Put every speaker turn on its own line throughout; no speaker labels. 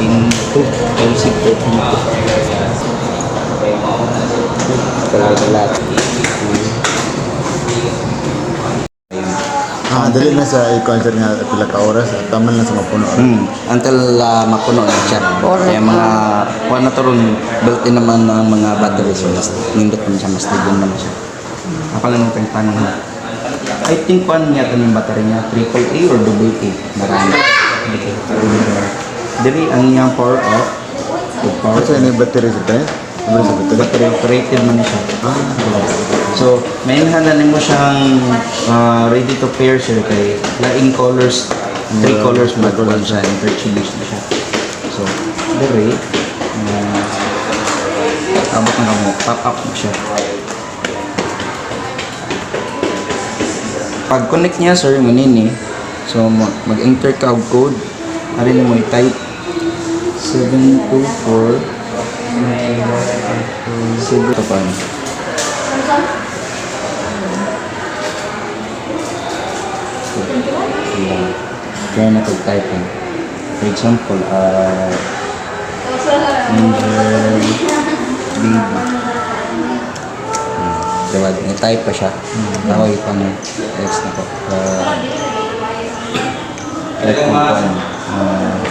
ipalit para sa among bata.
Lahat.
Ah, dali na sa i-concert nga pila ka oras at taman lang sa mapuno.
Hmm. Until uh, mapuno na siya. Kaya mga, kuha na to ron, built-in naman ng mga batteries. So, mas, nindot naman siya, mas stable naman siya. Ako lang natin tanong na. I think kuhan niya ito yung battery niya, triple A or double A? Marami. Dili, ang iyang power off, good power
Kasi na yung battery sa tayo? Ano sa battery?
battery operated man siya. So, may hanalan mo siyang ah, ready to pair siya kay laing colors, three
Yeah,
colors
three
magkuhan
colors.
siya, interchange na siya. So, dire, uh, abot na kamo, pop up mo siya. Pag connect niya sir, manini, so ma- mag-enter ka og code, ari mo i-type 724 7 pa paano? Yeah. Try na pag-typing. For example, uh, Angel Baby. Diba, ni-type pa siya. Tawag pa ng text na ko. Uh, type ko pa ano. Uh,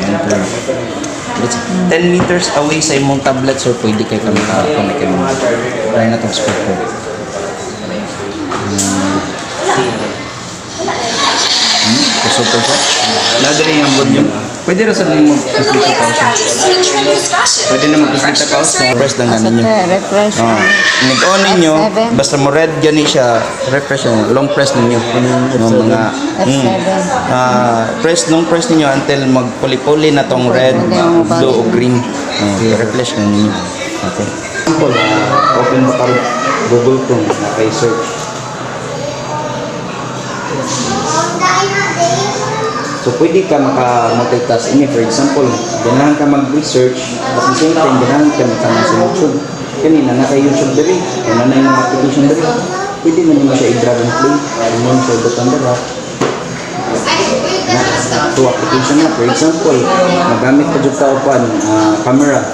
Enter. It's 10 meters away sa imong tablet, sir. Pwede kayo kami ka-connect kayo. Try na itong speaker. Hmm, kusog ko siya. Lagari yung volume. Pwede rin sa nimo mag-split pa siya. Pwede na mag-split pa siya. Press lang na ninyo.
Sa refresh.
Oh. Nag-on ninyo,
F7.
basta mo red gani siya, refresh yan. Long press ninyo. Ng mga,
F7.
ah, press, long press ninyo until magpuli-puli na tong red, blue o green. Oh, refresh na ninyo. Okay. Example, ah, open mo ka Google Chrome, naka-search. So, pwede ka maka-multitask ini. For example, ganahan ka mag-research, at the same time, ganahan ka maka sa YouTube. Kanina, naka-YouTube dali. Kung na yung application dali, pwede na nimo siya i-drag and play. Kung mo siya butang dala. Na, two application na. For example, magamit ka dyan ka upan, ah, camera.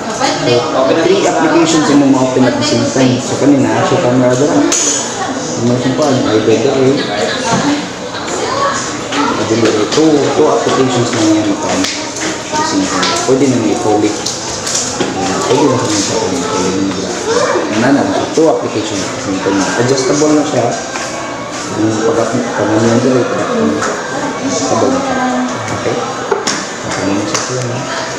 So, three applications yung ma-open at the same time. So, kanina, siya camera dala. Kung mo siya pa, ay better eh. Two, two applications na ngayon makaan. Pwede na may fully. Uh, pwede na kami sa fully. Pwede na nila. Ano na. Two applications. Adjustable na siya. Yung pag pag ano yung delete. Adjustable na siya. Okay? Okay.